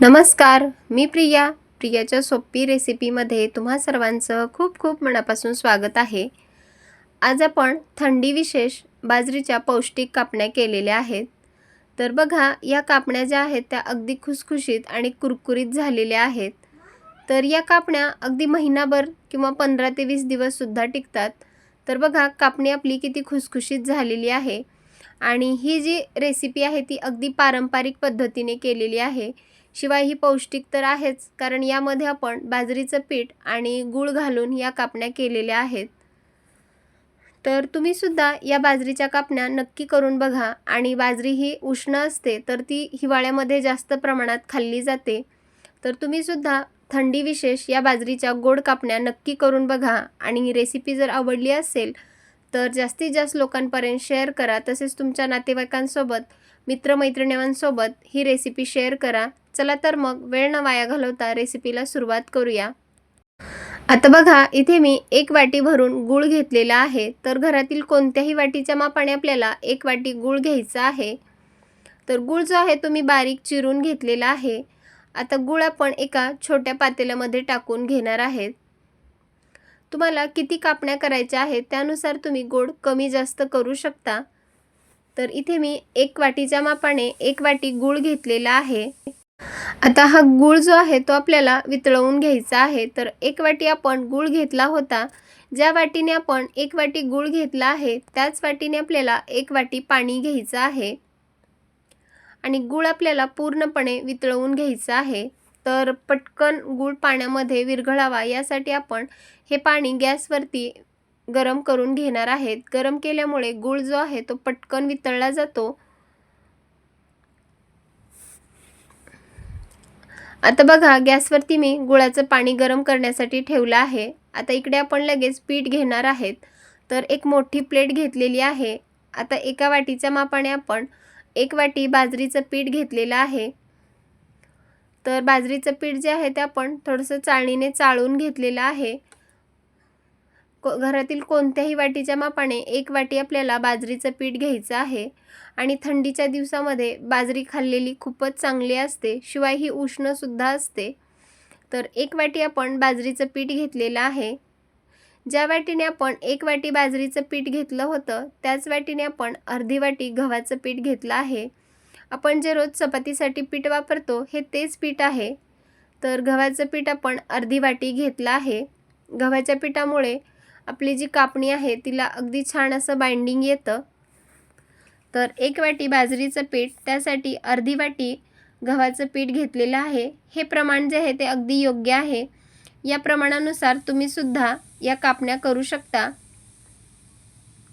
नमस्कार मी प्रिया. प्रियाच्या सोपी रेसिपीमध्ये तुम्हा सर्वांचं खूप खूप मनापासून स्वागत आहे. आज आपण थंडी विशेष बाजरीच्या पौष्टिक कापण्या केलेल्या आहेत. तर बघा या कापण्या ज्या आहेत त्या अगदी खुसखुशीत आणि कुरकुरीत झालेल्या आहेत. तर या कापण्या अगदी महिनाभर किंवा पंधरा ते वीस दिवससुद्धा टिकतात. तर बघा कापणी आपली किती खुसखुशीत झालेली आहे. आणि ही जी रेसिपी आहे ती अगदी पारंपरिक पद्धतीने केलेली आहे. शिवाय ही पौष्टिक तर आहेच कारण यामध्ये आपण बाजरीचं पीठ आणि गूळ घालून या कापण्या केलेल्या आहेत. तर तुम्हीसुद्धा या बाजरीच्या कापण्या नक्की करून बघा आणि बाजरी ही उष्ण असते तर ती हिवाळ्यामध्ये जास्त प्रमाणात खाल्ली जाते. तर तुम्हीसुद्धा थंडी विशेष या बाजरीच्या गोड कापण्या नक्की करून बघा आणि रेसिपी जर आवडली असेल तर जास्तीत जास्त लोकांपर्यंत शेअर करा. तसेच तुमच्या नातेवाईकांसोबत मित्रमैत्रिणींसोबत ही रेसिपी शेअर करा. चला तर मग वेळ न वाया घालवता रेसिपीला सुरुवात करूया. आता बघा इथे मी एक वाटी भरून गूळ घेतलेला आहे. तर घरातील कोणत्याही वाटीच्या मापाने आपल्याला एक वाटी गूळ घ्यायचा आहे. तर गूळ जो आहे तो मी बारीक चिरून घेतलेला आहे. आता गूळ आपण एका छोट्या पातेल्यामध्ये टाकून घेणार आहेत. तुम्हाला किती कापण्या करायच्या आहेत त्यानुसार तुम्ही गोड कमी जास्त करू शकता. तर इथे मी एक वाटीच्या मापाने एक वाटी गूळ घेतलेला आहे. आता हा गूळ जो आहे तो आपल्याला वितळवून घ्यायचा आहे. तर एक वाटी आपण गूळ घेतला होता. ज्या वाटीने आपण एक वाटी गूळ घेतला आहे त्याच वाटीने आपल्याला एक वाटी पाणी घ्यायचं आहे. आणि गूळ आपल्याला पूर्णपणे वितळवून घ्यायचं आहे. तर पटकन गूळ पाण्यामध्ये विरघळावा यासाठी आपण हे पाणी गॅसवरती गरम करून घेणार आहेत. गरम केल्यामुळे गूळ जो आहे तो पटकन वितळला जातो. आता बघा गॅसवरती मी गुळाचं पाणी गरम करण्यासाठी ठेवलं आहे. आता इकडे आपण लगेच पीठ घेणार आहेत. तर एक मोठी प्लेट घेतलेली आहे. आता एका वाटीच्या मापाने आपण एक वाटी बाजरीचं पीठ घेतलेलं आहे. तर बाजरीचं पीठ जे आहे ते आपण थोडंसं चाळणीने चाळून घेतलेलं आहे. को घरातील कोणत्याही वाटीच्या मापाने एक वाटी आपल्याला बाजरीचं पीठ घ्यायचं आहे आणि थंडीच्या दिवसामध्ये बाजरी खाल्लेली खूपच चांगली असते शिवाय ही उष्णसुद्धा असते. तर एक वाटी आपण बाजरीचं पीठ घेतलेलं आहे. ज्या वाटीने आपण एक वाटी बाजरीचं पीठ घेतलं होतं त्याच वाटीने आपण अर्धी वाटी गव्हाचं पीठ घेतलं आहे. आपण जे रोज चपातीसाठी पीठ वापरतो हे तेच पीठ आहे. तर गव्हाचं पीठ आपण अर्धी वाटी घेतलं आहे. गव्हाच्या पिठामुळे आपली जी कापणी आहे तिला अगदी छान असं बाइंडिंग येतं. तर एक वाटी बाजरीचं पीठ त्यासाठी अर्धी वाटी गव्हाचं पीठ घेतलेलं आहे. हे प्रमाण जे आहे ते अगदी योग्य आहे. या प्रमाणानुसार तुम्हीसुद्धा या कापण्या करू शकता.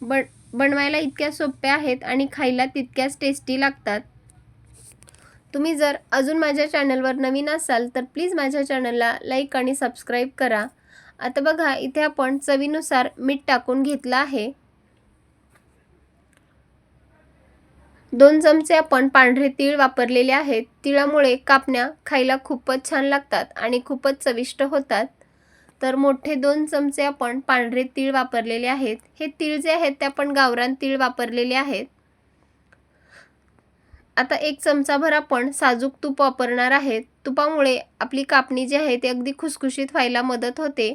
बन बनवायला इतक्या सोप्या आहेत आणि खायला तितक्याच टेस्टी लागतात. तुम्ही जर अजून माझ्या चॅनलवर नवीन असाल तर प्लीज माझ्या चॅनलला लाईक आणि सबस्क्राईब करा. आता बघा इथे आपण चवीनुसार मीठ टाकून घेतलं आहे. दोन चमचे आपण पांढरे तीळ वापरलेले आहेत. तिळामुळे कापण्या खायला खूपच छान लागतात आणि खूपच चविष्ट होतात. तर मोठे दोन चमचे आपण पांढरे तीळ वापरलेले आहेत. हे तीळ जे आहेत ते आपण गावरान तीळ वापरलेले आहेत. आता एक चमचाभर आपण साजूक तूप वापरणार आहेत. तुपामुळे आपली कापणी जी आहे ती अगदी खुसखुशीत व्हायला मदत होते.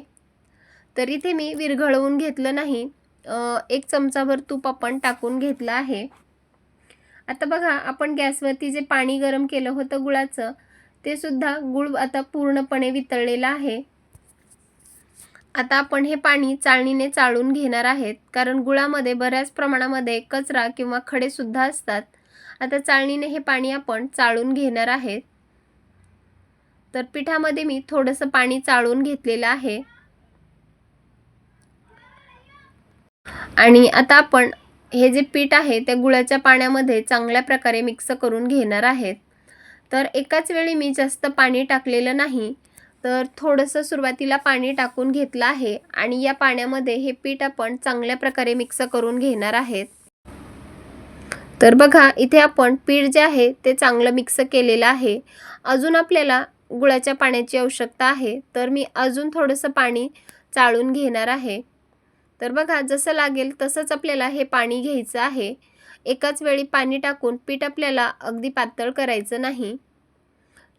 तर इथे मी विरघळवून घेतलं नाही. एक चमचाभर तूप आपण टाकून घेतलं आहे. आता बघा आपण गॅसवरती जे पाणी गरम केलं होतं गुळाचं ते सुद्धा गुळ आता पूर्णपणे वितळलेलं आहे. आता आपण हे पाणी चाळणीने चाळून घेणार आहेत. कारण गुळामध्ये बऱ्याच प्रमाणामध्ये कचरा किंवा खडेसुद्धा असतात. आता चाळणीने हे पाणी आपण चाळून घेणार आहेत तर पिठामध्ये मी थोडंसं पाणी चाळून घेतलेलं आहे. आणि आता आपण हे जे पीठ आहे त्या गुळाच्या पाण्यामध्ये चांगल्या प्रकारे मिक्स करून घेणार आहेत तर एकाच वेळी मी जास्त पाणी टाकलेलं नाही तर थोडंसं सुरुवातीला पाणी टाकून घेतलं आहे. आणि या पाण्यामध्ये हे पीठ आपण चांगल्या प्रकारे मिक्स करून घेणार आहेत तर बघा इथे आपण पीठ जे आहे ते चांगलं मिक्स केलेलं आहे. अजून आपल्याला गुळाच्या पाण्याची आवश्यकता आहे. तर मी अजून थोडंसं पाणी चाळून घेणार आहे. तर बघा जसं लागेल तसंच आपल्याला हे पाणी घ्यायचं आहे. एकाच वेळी पाणी टाकून पीठ आपल्याला अगदी पातळ करायचं नाही.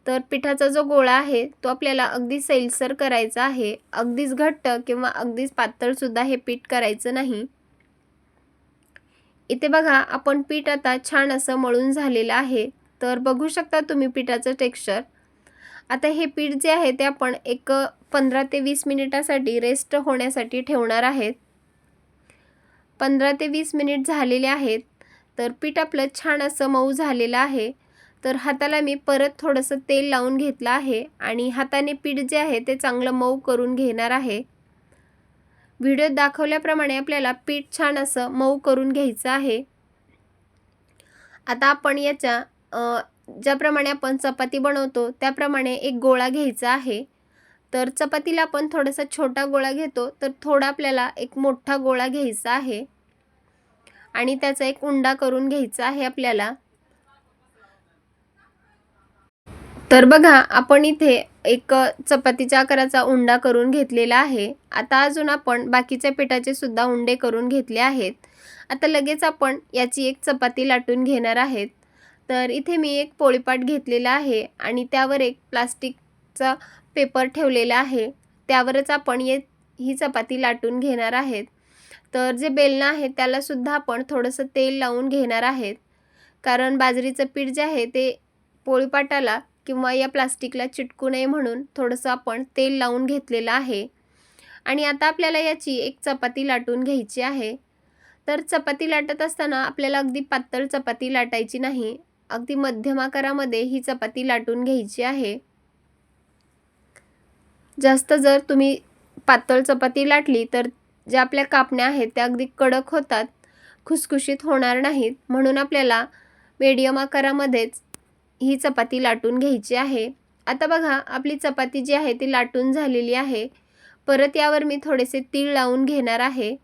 तर पिठाचा जो गोळा आहे तो आपल्याला अगदी सैलसर करायचा आहे. अगदीच घट्ट किंवा अगदीच पातळसुद्धा हे पीठ करायचं नाही. इथे बघा आपण पीठ आता छान असं मळून झालेलं आहे. तर बघू शकता तुम्ही पिठाचं टेक्स्चर आता हे पीठ जे आहे ते आपण एक पंधरा ते वीस मिनिटासाठी रेस्ट होण्यासाठी ठेवणार आहेत. पंधरा ते वीस मिनिट झालेले आहेत. तर पीठ आपलं छान असं मऊ झालेलं आहे. तर हाताला मी परत थोडंसं तेल लावून घेतलं आहे आणि हाताने पीठ जे आहे ते चांगलं मऊ करून घेणार आहे. व्हिडिओत दाखवल्याप्रमाणे आपल्याला पीठ छान असं मऊ करून घ्यायचं आहे. आता आपण याच्या ज्याप्रमाणे आपण चपाती बनवतो त्याप्रमाणे एक गोळा घ्यायचा आहे. तर चपातीला आपण थोडासा छोटा गोळा घेतो तर थोडा आपल्याला एक मोठा गोळा घ्यायचा आहे. आणि त्याचा एक उंडा करून घ्यायचा आहे आपल्याला. तर बघा आपण इथे एक चपातीच्या आकाराचा उंडा करून घेतलेला आहे. आता अजून आपण बाकीच्या पिठाचे सुद्धा उंडे करून घेतले आहेत. आता लगेच आपण याची एक चपाती लाटून घेणार आहेत. तर इथे मी एक पोळीपाट घेतलेला आहे आणि त्यावर एक प्लास्टिकचा पेपर ठेवलेला आहे. त्यावरच आपण ये ही चपाती लाटून घेणार आहेत. तर जे बेलणं आहे त्यालासुद्धा आपण थोडंसं तेल लावून घेणार आहेत. कारण बाजरीचं पीठ जे आहे ते पोळीपाटाला किंवा या प्लास्टिकला चिटकू नये म्हणून थोडंसं आपण तेल लावून घेतलेलं आहे. आणि आता आपल्याला याची एक चपाती लाटून घ्यायची आहे. तर चपाती लाटत असताना आपल्याला अगदी पातळ चपाती लाटायची नाही. अगदी मध्यम आकारामध्ये ही चपाती लाटून घ्यायची आहे. जास्त जर तुम्ही पातळ चपाती लाटली तर ज्या आपल्या कापण्या आहेत त्या अगदी कडक होतात खुसखुशीत होणार नाहीत. म्हणून आपल्याला मीडियम आकारामध्येच ही चपाती लाटून घ्यायची आहे. आता बघा आपली चपाती जी आहे ती लाटून झालेली आहे. परत यावर मी थोडेसे तीळ लावून घेणार आहे.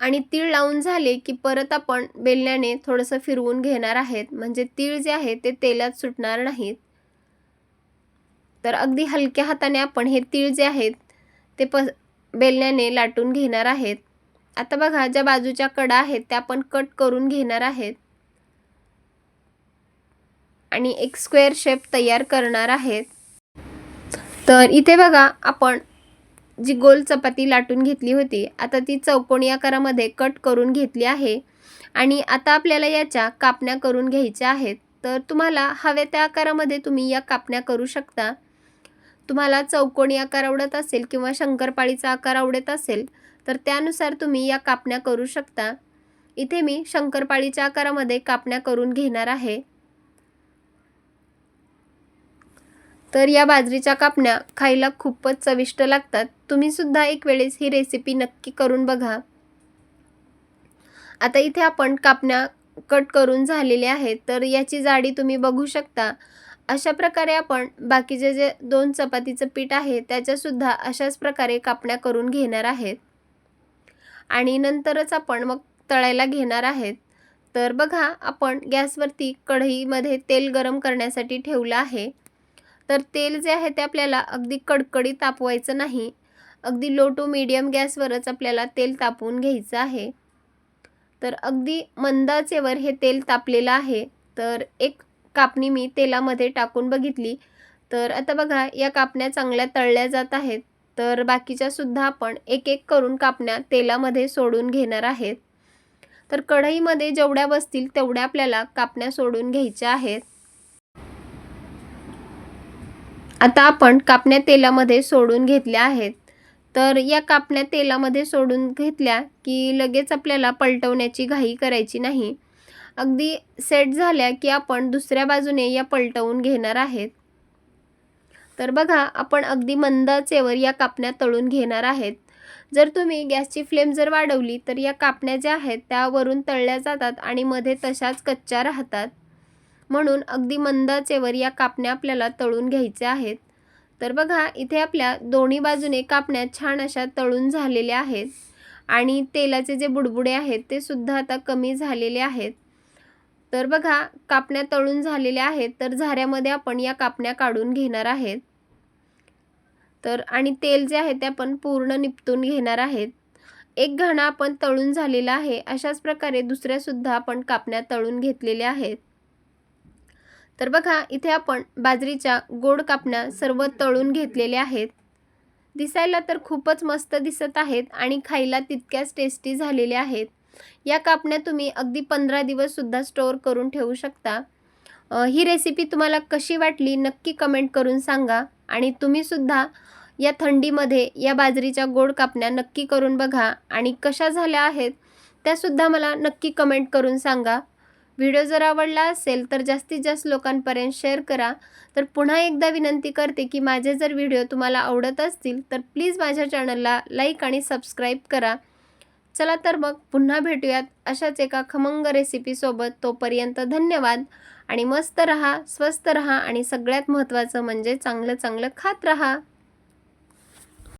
आणि तीळ लावून झाले की परत आपण बेलण्याने थोडंसं फिरवून घेणार आहेत. म्हणजे तीळ जे आहे ते तेलात सुटणार नाहीत. तर अगदी हलक्या हाताने आपण हे तीळ जे आहेत ते प बेलण्याने लाटून घेणार आहेत. आता बघा ज्या बाजूच्या कडा आहेत त्या आपण कट करून घेणार आहेत. आणि एक स्क्वेअर शेप तयार करणार आहेत. तर इथे बघा आपण जी गोल चपाती लाटून घेतली होती आता ती चौकोनी आकारामध्ये कट करून घेतली आहे. आणि आता आपल्याला याच्या कापण्या करून घ्यायच्या आहेत. तर तुम्हाला हव्या त्या आकारामध्ये तुम्ही या कापण्या करू शकता. तुम्हाला चौकोनी आकार आवडत असेल किंवा शंकरपाळीचा आकार आवडत असेल तर त्यानुसार तुम्ही या कापण्या करू शकता. इथे मी शंकरपाळीच्या आकारामध्ये कापण्या करून घेणार आहे. तर या बाजरीच्या कापण्या खायला खूपच चविष्ट लागतात. तुम्हीसुद्धा एक वेळेस ही रेसिपी नक्की करून बघा. आता इथे आपण कापण्या कट करून झालेले आहेत तर याची जाडी तुम्ही बघू शकता. अशा प्रकारे आपण बाकीचे जे दोन चपातीचं पीठ आहे त्याच्यासुद्धा अशाच प्रकारे कापण्या करून घेणार आहेत. आणि नंतरच आपण मग तळायला घेणार आहेत. तर बघा आपण गॅसवरती कढईमध्ये तेल गरम करण्यासाठी ठेवलं आहे. तर तेल जे आहे ते आपल्याला अगदी कडकडीत तापवायचं नाही. अगदी लो टू मीडियम गॅसवरच आपल्याला तेल तापवून घ्यायचं आहे. तर अगदी मंदाचेवर हे तेल तापलेलं आहे. तर एक कापणी मी तेलामध्ये टाकून बघितली. तर आता बघा या कापण्या चांगल्या तळल्या जात आहेत. तर बाकीच्या सुद्धा आपण एक एक करून कापण्या तेलामध्ये सोडून घेणार आहेत. तर कढईमध्ये जेवढ्या बसतील तेवढ्या आपल्याला कापण्या सोडून घ्यायच्या आहेत. आता आपण कापण्या तेलामध्ये सोडून घेतल्या आहेत. तर या कापण्या तेलामध्ये सोडून घेतल्या की लगेच आपल्याला पलटवण्याची घाई करायची नाही. अगदी सेट झाल्या की आपण दुसऱ्या बाजूने या पलटवून घेणार आहेत. तर बघा आपण अगदी मंद चेवर या कापण्या तळून घेणार आहेत. जर तुम्ही गॅसची फ्लेम जर वाढवली तर या कापण्या ज्या आहेत त्या वरून तळल्या जातात आणि मध्ये तशाच कच्च्या राहतात. म्हणून अगदी मंदाचेवर या कापण्या आपल्याला तळून घ्यायच्या आहेत. तर बघा इथे आपल्या दोन्ही बाजूने कापण्या छान अशा तळून झालेल्या आहेत आणि तेलाचे जे बुडबुडे आहेत ते सुद्धा आता कमी झालेले आहेत. तर बघा कापण्या तळून झालेल्या आहेत तर झाऱ्यामध्ये आपण या कापण्या काढून घेणार आहेत. तर आणि तेल जे आहे ते आपण पूर्ण निपटून घेणार आहेत. एक घाणा आपण तळून झालेला आहे अशाच प्रकारे दुसऱ्यासुद्धा आपण कापण्या तळून घेतलेल्या आहेत. तर बघा इथे आपण बाजरीच्या गोड कापण्या सर्व तळून घेतलेल्या आहेत. दिसायला तर खूपच मस्त दिसत आहेत आणि खायला तितक्याच टेस्टी झालेल्या आहेत. या कापण्या तुम्ही अगदी पंधरा दिवससुद्धा स्टोअर करून ठेवू शकता. ही रेसिपी तुम्हाला कशी वाटली नक्की कमेंट करून सांगा आणि तुम्हीसुद्धा या थंडीमध्ये या बाजरीच्या गोड कापण्या नक्की करून बघा आणि कशा झाल्या आहेत त्यासुद्धा मला नक्की कमेंट करून सांगा. व्हिडिओ जर आवडला असेल तर जास्तीत जास्त लोकांपर्यंत शेअर करा. तर पुन्हा एकदा विनंती करते की माझे जर व्हिडिओ तुम्हाला आवडत असतील तर प्लीज माझ्या चॅनलला लाईक आणि सबस्क्राईब करा. चला तर मग पुन्हा भेटूयात अशाच एका खमंग रेसिपीसोबत तोपर्यंत धन्यवाद आणि मस्त रहा स्वस्त रहा आणि सगळ्यात महत्त्वाचं म्हणजे चांगलं चांगलं खात रहा.